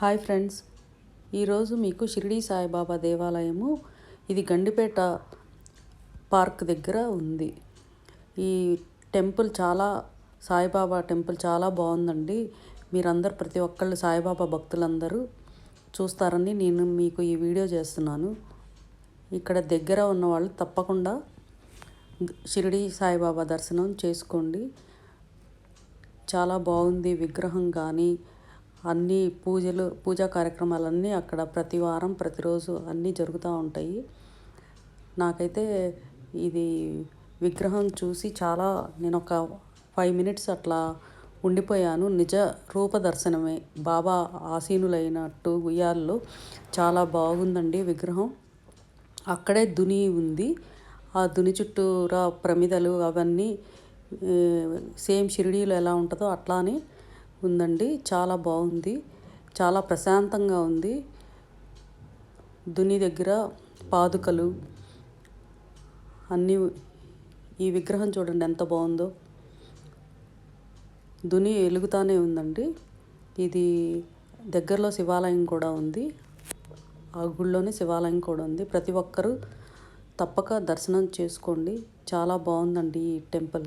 Hi friends. ఈరోజు మీకు షిరిడి సాయిబాబా దేవాలయము ఇది గండిపేట పార్క్ దగ్గర ఉంది. ఈ టెంపుల్ చాలా సాయిబాబా టెంపుల్ చాలా బాగుందండి. మీరందరూ ప్రతి ఒక్కళ్ళు సాయిబాబా భక్తులందరూ చూస్తారని నేను మీకు ఈ వీడియో చేస్తున్నాను. ఇక్కడ దగ్గర ఉన్న వాళ్ళు తప్పకుండా షిరిడి సాయిబాబా దర్శనం చేసుకోండి. చాలా బాగుంది విగ్రహం కానీ అన్ని పూజలు పూజా కార్యక్రమాలన్నీ అక్కడ ప్రతి వారం ప్రతిరోజు అన్నీ జరుగుతూ ఉంటాయి. నాకైతే ఇది విగ్రహం చూసి చాలా నేను ఒక ఫైవ్ మినిట్స్ అట్లా ఉండిపోయాను. నిజ రూప దర్శనమే. బాబా ఆసీనులైనట్టు ఉయ్యాల్లో చాలా బాగుందండి విగ్రహం. అక్కడే దుని ఉంది. ఆ దుని చుట్టూరా ప్రమిదలు అవన్నీ సేమ్ షిరిడీలో ఎలా ఉంటుందో అట్లానే ఉందండి. చాలా బాగుంది. చాలా ప్రశాంతంగా ఉంది. దుని దగ్గర పాదుకలు అన్నీ ఈ విగ్రహం చూడండి ఎంత బాగుందో. దుని వెలుగుతానే ఉందండి. ఇది దగ్గరలో శివాలయం కూడా ఉంది. ఆ గుళ్ళోనే శివాలయం కూడా ఉంది. ప్రతి ఒక్కరూ తప్పక దర్శనం చేసుకోండి. చాలా బాగుందండి ఈ టెంపుల్.